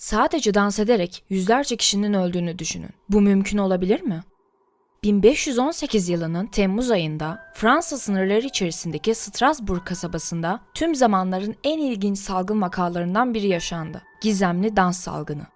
Sadece dans ederek yüzlerce kişinin öldüğünü düşünün. Bu mümkün olabilir mi? 1518 yılının Temmuz ayında Fransa sınırları içerisindeki Strasbourg kasabasında tüm zamanların en ilginç salgın vakalarından biri yaşandı. Gizemli dans salgını.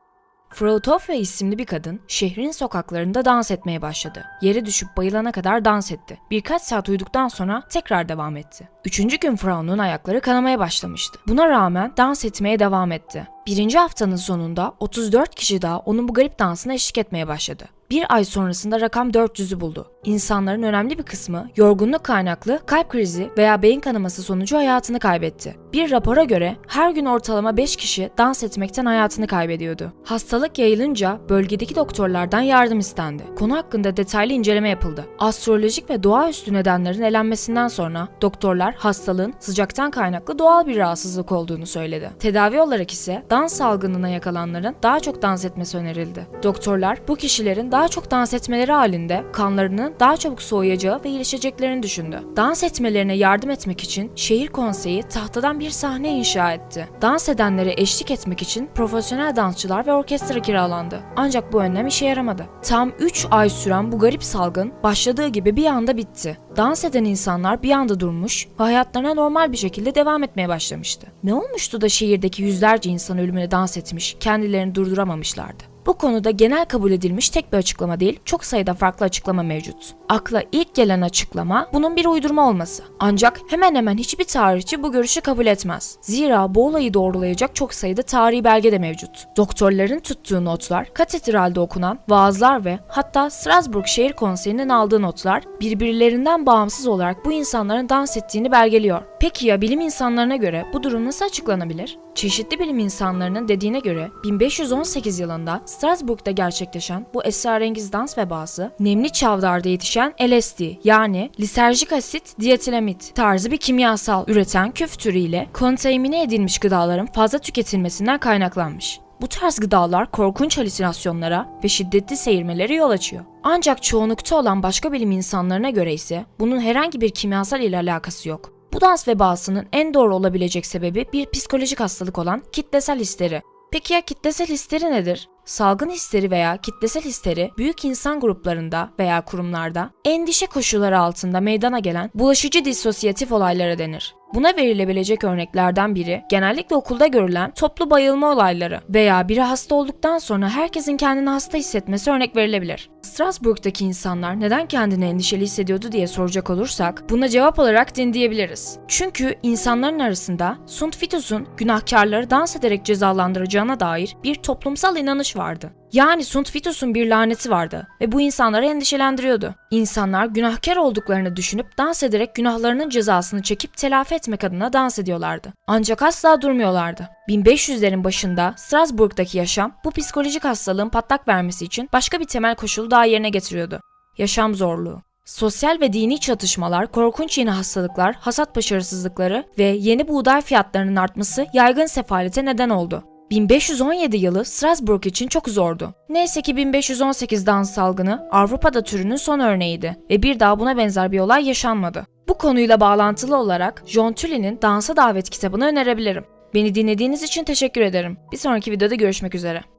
Frotofya isimli bir kadın şehrin sokaklarında dans etmeye başladı. Yere düşüp bayılana kadar dans etti. Birkaç saat uyuduktan sonra tekrar devam etti. Üçüncü gün Frau'nun ayakları kanamaya başlamıştı. Buna rağmen dans etmeye devam etti. Birinci haftanın sonunda 34 kişi daha onun bu garip dansına eşlik etmeye başladı. Bir ay sonrasında rakam 400'ü buldu. İnsanların önemli bir kısmı yorgunluk kaynaklı kalp krizi veya beyin kanaması sonucu hayatını kaybetti. Bir rapora göre her gün ortalama 5 kişi dans etmekten hayatını kaybediyordu. Hastalık yayılınca bölgedeki doktorlardan yardım istendi. Konu hakkında detaylı inceleme yapıldı. Astrolojik ve doğaüstü nedenlerin elenmesinden sonra doktorlar hastalığın sıcaktan kaynaklı doğal bir rahatsızlık olduğunu söyledi. Tedavi olarak ise dans salgınına yakalanların daha çok dans etmesi önerildi. Doktorlar bu kişilerin daha çok dans etmeleri halinde kanlarının daha çabuk soğuyacağı ve iyileşeceklerini düşündü. Dans etmelerine yardım etmek için şehir konseyi tahtadan bir sahne inşa etti. Dans edenlere eşlik etmek için profesyonel dansçılar ve orkestra kiralandı. Ancak bu önlem işe yaramadı. Tam 3 ay süren bu garip salgın başladığı gibi bir anda bitti. Dans eden insanlar bir anda durmuş hayatlarına normal bir şekilde devam etmeye başlamıştı. Ne olmuştu da şehirdeki yüzlerce insan ölümüne dans etmiş, kendilerini durduramamışlardı? Bu konuda genel kabul edilmiş tek bir açıklama değil, çok sayıda farklı açıklama mevcut. Akla ilk gelen açıklama bunun bir uydurma olması. Ancak hemen hemen hiçbir tarihçi bu görüşü kabul etmez. Zira bu olayı doğrulayacak çok sayıda tarihi belge de mevcut. Doktorların tuttuğu notlar, katedralde okunan vaazlar ve hatta Strasbourg Şehir Konseyi'nin aldığı notlar birbirlerinden bağımsız olarak bu insanların dans ettiğini belgeliyor. Peki ya bilim insanlarına göre bu durum nasıl açıklanabilir? Çeşitli bilim insanlarının dediğine göre 1518 yılında Strasbourg'da gerçekleşen bu esrarengiz dans vebası nemli çavdarda yetişen LSD yani liserjik asit dietilamit tarzı bir kimyasal üreten küf türüyle kontamine edilmiş gıdaların fazla tüketilmesinden kaynaklanmış. Bu tarz gıdalar korkunç halüsinasyonlara ve şiddetli seyirmelere yol açıyor. Ancak çoğunlukta olan başka bilim insanlarına göre ise bunun herhangi bir kimyasal ile alakası yok. Bu dans vebasının en doğru olabilecek sebebi bir psikolojik hastalık olan kitlesel histeri. Peki ya kitlesel histeri nedir? Salgın histeri veya kitlesel histeri büyük insan gruplarında veya kurumlarda endişe koşulları altında meydana gelen bulaşıcı disosyatif olaylara denir. Buna verilebilecek örneklerden biri genellikle okulda görülen toplu bayılma olayları veya biri hasta olduktan sonra herkesin kendini hasta hissetmesi örnek verilebilir. Strasbourg'daki insanlar neden kendini endişeli hissediyordu diye soracak olursak buna cevap olarak din diyebiliriz. Çünkü insanların arasında Sunt Vitus'un günahkarları dans ederek cezalandıracağına dair bir toplumsal inanış vardı. Yani Sunt Vitus'un bir laneti vardı ve bu insanları endişelendiriyordu. İnsanlar günahkar olduklarını düşünüp dans ederek günahlarının cezasını çekip telafi etmek adına dans ediyorlardı. Ancak asla durmuyorlardı. 1500'lerin başında Strasbourg'daki yaşam bu psikolojik hastalığın patlak vermesi için başka bir temel koşulu daha yerine getiriyordu. Yaşam zorluğu. Sosyal ve dini çatışmalar, korkunç yeni hastalıklar, hasat başarısızlıkları ve yeni buğday fiyatlarının artması yaygın sefalete neden oldu. 1517 yılı Strasbourg için çok zordu. Neyse ki 1518 dans salgını Avrupa'da türünün son örneğiydi ve bir daha buna benzer bir olay yaşanmadı. Bu konuyla bağlantılı olarak John Tully'nin Dansa Davet kitabını önerebilirim. Beni dinlediğiniz için teşekkür ederim. Bir sonraki videoda görüşmek üzere.